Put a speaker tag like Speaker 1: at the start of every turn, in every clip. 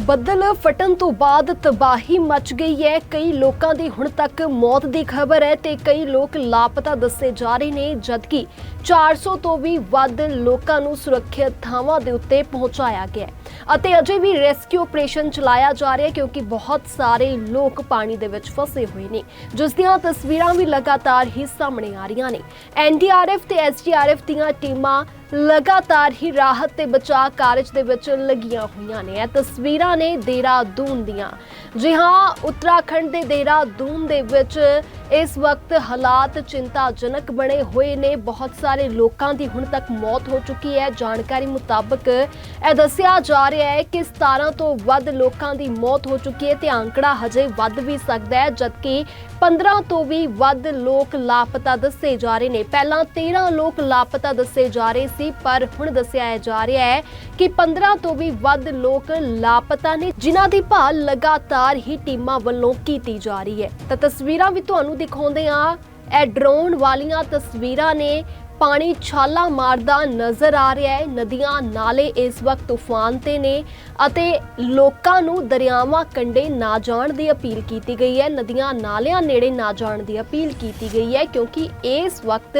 Speaker 1: ਬੱਦਲ ਫਟਣ ਤੋਂ ਬਾਅਦ ਤਬਾਹੀ ਮਚ ਗਈ ਹੈ। ਕਈ ਲੋਕਾਂ ਦੀ ਹੁਣ ਤੱਕ ਮੌਤ ਦੀ ਖਬਰ ਹੈ ਤੇ ਕਈ ਲੋਕ ਲਾਪਤਾ ਦੱਸੇ ਜਾ ਰਹੇ ਨੇ, ਜਦਕਿ 400 ਤੋਂ ਵੀ ਵੱਧ ਲੋਕਾਂ ਨੂੰ ਸੁਰੱਖਿਅਤ ਥਾਵਾਂ ਦੇ ਉੱਤੇ ਪਹੁੰਚਾਇਆ ਗਿਆ ਅਤੇ ਅਜੇ ਵੀ ਰੈਸਕਿਊ ਆਪਰੇਸ਼ਨ ਚਲਾਇਆ ਜਾ ਰਿਹਾ ਹੈ ਕਿਉਂਕਿ ਬਹੁਤ ਸਾਰੇ ਲੋਕ ਪਾਣੀ ਦੇ ਵਿੱਚ ਫਸੇ ਹੋਏ ਨੇ। ਜਿਸ ਦੀਆਂ ਤਸਵੀਰਾਂ ਵੀ ਲਗਾਤਾਰ ਹੀ ਸਾਹਮਣੇ ਆ ਰਹੀਆਂ ਨੇ। ਐਨਡੀਆਰਐਫ ਤੇ ਐਸਡੀਆਰਐਫ ਦੀਆਂ ਟੀਮਾਂ ਲਗਾਤਾਰ ਹੀ ਰਾਹਤ ਤੇ ਬਚਾਅ ਕਾਰਜ ਦੇ ਵਿੱਚ ਲੱਗੀਆਂ ਹੋਈਆਂ ਨੇ। ਇਹ ਤਸਵੀਰਾਂ ਨੇ ਦੇਹਰਾਦੂਨ ਦੀਆਂ। ਜੀ ਹਾਂ, ਉੱਤਰਾਖੰਡ ਦੇ ਦੇਹਰਾਦੂਨ ਦੇ ਵਿੱਚ ਇਸ ਵਕਤ ਹਾਲਾਤ ਚਿੰਤਾਜਨਕ ਬਣੇ ਹੋਏ ਨੇ। ਬਹੁਤ ਸਾਰੇ ਲੋਕਾਂ ਦੀ ਹੁਣ ਤੱਕ ਮੌਤ ਹੋ ਚੁੱਕੀ ਹੈ। ਜਾਣਕਾਰੀ ਮੁਤਾਬਕ ਇਹ ਦੱਸਿਆ ਜਾ ਰਿਹਾ ਹੈ ਕਿ 17 ਤੋਂ ਵੱਧ ਲੋਕਾਂ ਦੀ ਮੌਤ ਹੋ ਚੁੱਕੀ ਹੈ ਤੇ ਅੰਕੜਾ ਹਜੇ ਵੱਧ ਵੀ ਸਕਦਾ ਹੈ, ਜਦਕਿ 15 ਤੋਂ ਵੀ ਵੱਧ ਲੋਕ ਲਾਪਤਾ ਦੱਸੇ ਜਾ ਰਹੇ ਨੇ। ਪਹਿਲਾਂ 13 ਲੋਕ ਲਾਪਤਾ ਦੱਸੇ ਜਾ ਰਹੇ ਸੀ, ਪਰ ਹੁਣ ਦੱਸਿਆ ਜਾ ਰਿਹਾ ਹੈ ਕਿ 15 ਤੋਂ ਵੀ ਵੱਧ ਲੋਕ ਲਾਪਤਾ ਨੇ, ਜਿਨ੍ਹਾਂ ਦੀ ਭਾਲ ਲਗਾਤਾਰ ਹੀ ਟੀਮਾਂ ਵੱਲੋਂ ਕੀਤੀ ਜਾ ਰਹੀ ਹੈ। ਤਾਂ ਤਸਵੀਰਾਂ ਵੀ ਤੁਹਾਨੂੰ ਦਿਖਾਉਂਦੇ ਆ ਇਹ ਡਰੋਨ ਵਾਲੀਆਂ ਤਸਵੀਰਾਂ ਨੇ ਪਾਣੀ ਛਾਲਾ ਮਾਰਦਾ ਨਜ਼ਰ ਆ ਰਿਹਾ ਹੈ। ਨਦੀਆਂ ਨਾਲੇ ਇਸ ਵਕਤ ਤੂਫਾਨ ਤੇ ਨੇ ਅਤੇ ਲੋਕਾਂ ਨੂੰ ਦਰਿਆਵਾਂ ਕੰਢੇ ਨਾ ਜਾਣ ਦੀ ਅਪੀਲ ਕੀਤੀ ਗਈ ਹੈ। ਨਦੀਆਂ ਨਾਲਿਆਂ ਨੇੜੇ ਨਾ ਜਾਣ ਦੀ ਅਪੀਲ ਕੀਤੀ ਗਈ ਹੈ ਕਿਉਂਕਿ ਇਸ ਵਕਤ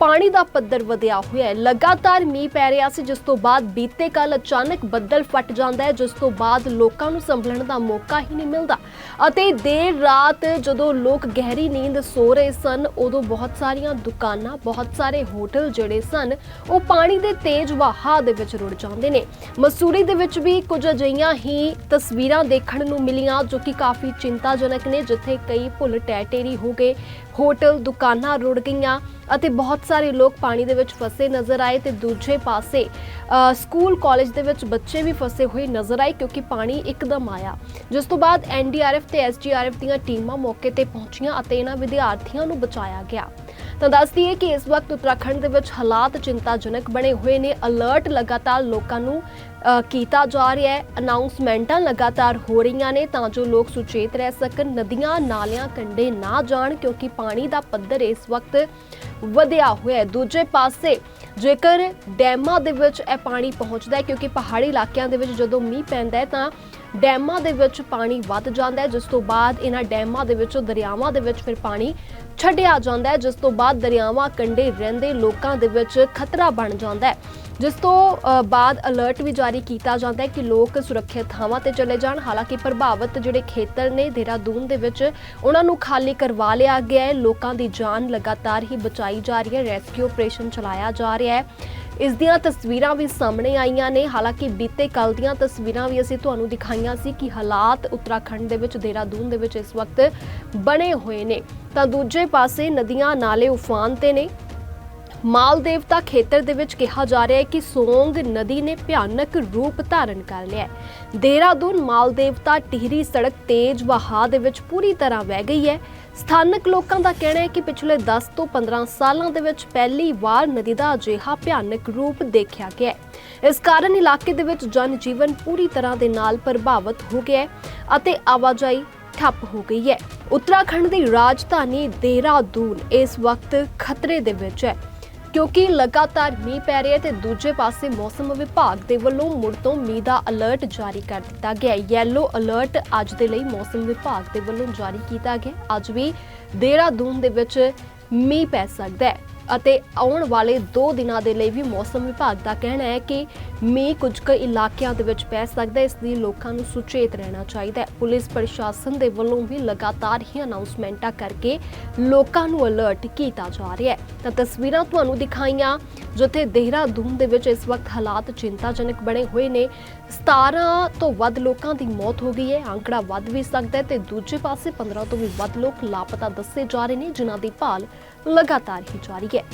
Speaker 1: ਪਾਣੀ ਦਾ ਪੱਧਰ ਵਧਿਆ ਹੋਇਆ ਹੈ। ਲਗਾਤਾਰ ਮੀਂਹ ਪੈ ਰਿਹਾ ਸੀ, ਜਿਸ ਤੋਂ ਬਾਅਦ ਬੀਤੇ ਕੱਲ ਅਚਾਨਕ ਬੱਦਲ ਫਟ ਜਾਂਦਾ ਹੈ, ਜਿਸ ਤੋਂ ਬਾਅਦ ਲੋਕਾਂ ਨੂੰ ਸੰਭਲਣ ਦਾ ਮੌਕਾ ਹੀ ਨਹੀਂ ਮਿਲਦਾ। ਅਤੇ ਦੇਰ ਰਾਤ ਜਦੋਂ ਲੋਕ ਗਹਿਰੀ ਨੀਂਦ ਸੋ ਰਹੇ ਸਨ, ਉਦੋਂ ਬਹੁਤ ਸਾਰੀਆਂ ਦੁਕਾਨਾਂ, ਬਹੁਤ ਸਾਰੇ ਹੋਟਲ ਜਿਹੜੇ ਸਨ, ਉਹ ਪਾਣੀ ਦੇ ਤੇਜ਼ ਵਹਾਅ ਦੇ ਵਿੱਚ ਰੁੜ ਜਾਂਦੇ ਨੇ। ਮਸੂਰੀ ਦੇ ਵਿੱਚ ਵੀ ਕੁਝ ਅਜਿਹੀਆਂ ਹੀ ਤਸਵੀਰਾਂ ਦੇਖਣ ਨੂੰ ਮਿਲੀਆਂ, ਜੋ ਕਿ ਕਾਫੀ ਚਿੰਤਾਜਨਕ ਨੇ, ਜਿੱਥੇ ਕਈ ਭੁੱਲ ਟੈਟੇਰੀ ਹੋ ਗਏ। ਹੋਟਲ, ਦੁਕਾਨਾਂ ਰੁੜ ਗਈਆਂ ਅਤੇ ਬਹੁਤ ਸਾਰੇ ਲੋਕ ਪਾਣੀ ਦੇ ਵਿੱਚ ਫਸੇ ਨਜ਼ਰ ਆਏ ਤੇ ਦੂਜੇ ਪਾਸੇ ਸਕੂਲ, ਕਾਲਜ ਦੇ ਵਿੱਚ ਬੱਚੇ ਵੀ ਫਸੇ ਹੋਏ ਨਜ਼ਰ ਆਏ ਕਿਉਂਕਿ ਪਾਣੀ ਇੱਕਦਮ ਆਇਆ। ਜਿਸ ਤੋਂ ਬਾਅਦ ਐਨਡੀਆਰਐਫ ਤੇ ਐਸਡੀਆਰਐਫ ਦੀਆਂ ਟੀਮਾਂ ਮੌਕੇ ਤੇ ਪਹੁੰਚੀਆਂ ਅਤੇ ਇਹਨਾਂ ਵਿਦਿਆਰਥੀਆਂ ਨੂੰ ਬਚਾਇਆ ਗਿਆ। ਤਾਂ ਦੱਸ ਦਈਏ ਕਿ ਇਸ ਵਕਤ ਉੱਤਰਾਖੰਡ ਦੇ ਵਿੱਚ ਹਾਲਾਤ ਚਿੰਤਾਜਨਕ ਬਣੇ ਹੋਏ ਨੇ। ਅਲਰਟ ਲਗਾਤਾਰ ਲੋਕਾਂ ਨੂੰ ਕੀਤਾ ਜਾ ਰਿਹਾ ਹੈ। ਅਨਾਉਂਸਮੈਂਟਾਂ ਲਗਾਤਾਰ ਹੋ ਰਹੀਆਂ ਨੇ ਤਾਂ ਜੋ ਲੋਕ ਸੁਚੇਤ ਰਹਿ ਸਕਣ। ਨਦੀਆਂ, ਨਾਲਿਆਂ, ਕੰਢੇ ਨਾ ਜਾਣ ਕਿਉਂਕਿ ਪਾਣੀ ਦਾ ਪੱਧਰ ਇਸ ਵਕਤ ਵਧਿਆ ਹੋਇਆ ਹੈ। ਦੂਜੇ ਪਾਸੇ ਜੇਕਰ ਡੈਮਾਂ ਦੇ ਵਿੱਚ ਇਹ ਪਾਣੀ ਪਹੁੰਚਦਾ ਹੈ ਕਿਉਂਕਿ ਪਹਾੜੀ ਇਲਾਕਿਆਂ ਦੇ ਵਿੱਚ ਜਦੋਂ ਮੀਂਹ ਪੈਂਦਾ ਹੈ ਤਾਂ ਡੈਮਾਂ ਦੇ ਵਿੱਚ ਪਾਣੀ ਵੱਧ ਜਾਂਦਾ ਹੈ। ਜਿਸ ਤੋਂ ਬਾਅਦ ਇਹਨਾਂ ਡੈਮਾਂ ਦੇ ਵਿੱਚੋਂ ਦਰਿਆਵਾਂ ਦੇ ਵਿੱਚ ਫਿਰ ਪਾਣੀ ਛੱਡਿਆ ਜਾਂਦਾ ਹੈ। ਜਿਸ ਤੋਂ ਬਾਅਦ ਦਰਿਆਵਾਂ, ਕੰਢੇ ਰਹਿੰਦੇ ਲੋਕਾਂ ਦੇ ਵਿੱਚ ਖਤਰਾ ਬਣ ਜਾਂਦਾ ਹੈ। ਜਿਸ ਤੋਂ ਬਾਅਦ ਅਲਰਟ ਵੀ ਜਾਰੀ ਕੀਤਾ ਜਾਂਦਾ ਹੈ ਕਿ ਲੋਕ ਸੁਰੱਖਿਅਤ ਥਾਵਾਂ ਤੇ ਚਲੇ ਜਾਣ। ਹਾਲਾਂਕਿ ਪ੍ਰਭਾਵਿਤ ਜਿਹੜੇ ਖੇਤਰ ਨੇ ਦੇਹਰਾਦੂਨ ਦੇ ਵਿੱਚ, ਉਹਨਾਂ ਨੂੰ ਖਾਲੀ ਕਰਵਾ ਲਿਆ ਗਿਆ ਹੈ। ਲੋਕਾਂ ਦੀ ਜਾਨ ਲਗਾਤਾਰ ਹੀ ਬਚਾਈ ਜਾ ਰਹੀ ਹੈ। ਰੈਸਕਿਊ ਆਪਰੇਸ਼ਨ ਚਲਾਇਆ ਜਾ ਰਿਹਾ ਹੈ। ਇਸ ਦੀਆਂ ਤਸਵੀਰਾਂ ਵੀ ਸਾਹਮਣੇ ਆਈਆਂ ਨੇ। ਹਾਲਾਂਕਿ ਬੀਤੇ ਕੱਲ ਦੀਆਂ ਤਸਵੀਰਾਂ ਵੀ ਅਸੀਂ ਤੁਹਾਨੂੰ ਦਿਖਾਈਆਂ ਸੀ ਕਿ ਹਾਲਾਤ ਉੱਤਰਾਖੰਡ ਦੇ ਵਿੱਚ, ਦੇਹਰਾਦੂਨ ਦੇ ਵਿੱਚ ਇਸ ਵਕਤ ਬਣੇ ਹੋਏ ਨੇ। ਤਾਂ ਦੂਜੇ ਪਾਸੇ ਨਦੀਆਂ, ਨਾਲੇ ਉਫਾਨ ਤੇ ਨੇ। ਮਾਲ ਦੇਵਤਾ ਖੇਤਰ ਦੇ ਵਿੱਚ ਕਿਹਾ ਜਾ ਰਿਹਾ ਹੈ ਕਿ ਸੋਂਗ ਨਦੀ ਨੇ ਭਿਆਨਕ ਰੂਪ ਧਾਰਨ ਕਰ ਲਿਆ ਹੈ। ਦੇਹਰਾਦੂਨ ਮਾਲ ਦੇਵਤਾ ਟਿਹਰੀ ਸੜਕ ਤੇਜ਼ ਵਹਾਅ ਦੇ ਵਿੱਚ ਪੂਰੀ ਤਰ੍ਹਾਂ ਵਹਿ ਗਈ ਹੈ। ਸਥਾਨਕ ਲੋਕਾਂ ਦਾ ਕਹਿਣਾ ਹੈ ਕਿ ਪਿਛਲੇ 10 ਤੋਂ 15 ਸਾਲਾਂ ਦੇ ਵਿੱਚ ਪਹਿਲੀ ਵਾਰ ਨਦੀ ਦਾ ਅਜਿਹਾ ਭਿਆਨਕ ਰੂਪ ਦੇਖਿਆ ਗਿਆ ਹੈ। ਇਸ ਕਾਰਨ ਇਲਾਕੇ ਦੇ ਵਿੱਚ ਜਨ ਜੀਵਨ ਪੂਰੀ ਤਰ੍ਹਾਂ ਦੇ ਨਾਲ ਪ੍ਰਭਾਵਿਤ ਹੋ ਗਿਆ ਹੈ ਅਤੇ ਆਵਾਜਾਈ ਠੱਪ ਹੋ ਗਈ ਹੈ। ਉੱਤਰਾਖੰਡ ਦੀ ਰਾਜਧਾਨੀ ਦੇਹਰਾਦੂਨ ਇਸ ਵਕਤ ਖਤਰੇ ਦੇ ਵਿੱਚ ਹੈ। ਕਿਉਂਕਿ ਲਗਾਤਾਰ ਮੀਂਹ ਪੈ ਰਿਹਾ ਹੈ ਤੇ ਦੂਜੇ ਪਾਸੇ ਮੌਸਮ ਵਿਭਾਗ ਦੇ ਵੱਲੋਂ ਮੁੜ ਤੋਂ ਮੀਂਹ ਦਾ ਅਲਰਟ ਜਾਰੀ ਕਰ ਦਿੱਤਾ ਗਿਆ ਹੈ। ਯੈਲੋ ਅਲਰਟ ਅੱਜ ਦੇ ਲਈ ਮੌਸਮ ਵਿਭਾਗ ਦੇ ਵੱਲੋਂ ਜਾਰੀ ਕੀਤਾ ਗਿਆ। ਅੱਜ ਵੀ ਦੇਹਰਾਦੂਨ ਦੇ ਵਿੱਚ ਮੀਂਹ ਪੈ ਸਕਦਾ ਹੈ। ਅਤੇ ਆਉਣ ਵਾਲੇ 2 ਦਿਨਾਂ ਦੇ ਲਈ ਵੀ ਮੌਸਮ ਵਿਭਾਗ ਦਾ ਕਹਿਣਾ ਹੈ ਕਿ ਮੀਂਹ ਕੁਝ ਕੁ ਇਲਾਕਿਆਂ ਦੇ ਵਿੱਚ ਪੈ ਸਕਦਾ ਹੈ, ਇਸ ਲਈ ਲੋਕਾਂ ਨੂੰ ਸੁਚੇਤ ਰਹਿਣਾ ਚਾਹੀਦਾ ਹੈ। ਪੁਲਿਸ ਪ੍ਰਸ਼ਾਸਨ ਦੇ ਵੱਲੋਂ ਵੀ ਲਗਾਤਾਰ ਹੀ ਅਨਾਉਂਸਮੈਂਟਾਂ ਕਰਕੇ ਲੋਕਾਂ ਨੂੰ ਅਲਰਟ ਕੀਤਾ ਜਾ ਰਿਹਾ ਹੈ। ਤਾਂ ਤਸਵੀਰਾਂ ਤੁਹਾਨੂੰ ਦਿਖਾਈਆਂ, ਜਿੱਥੇ ਦੇਹਰਾਦੂਨ ਦੇ ਵਿੱਚ ਇਸ ਵਕਤ ਹਾਲਾਤ ਚਿੰਤਾਜਨਕ ਬਣੇ ਹੋਏ ਨੇ। 17 ਤੋਂ ਵੱਧ ਲੋਕਾਂ ਦੀ ਮੌਤ ਹੋ ਗਈ ਹੈ, ਅੰਕੜਾ ਵੱਧ ਵੀ ਸਕਦਾ ਹੈ ਤੇ ਦੂਜੇ ਪਾਸੇ 15 ਤੋਂ ਵੀ ਵੱਧ ਲੋਕ ਲਾਪਤਾ ਦੱਸੇ ਜਾ ਰਹੇ ਨੇ, ਜਿਨ੍ਹਾਂ ਦੀ ਭਾਲ ਲਗਾਤਾਰ ਹੀ ਜਾਰੀ ਹੈ।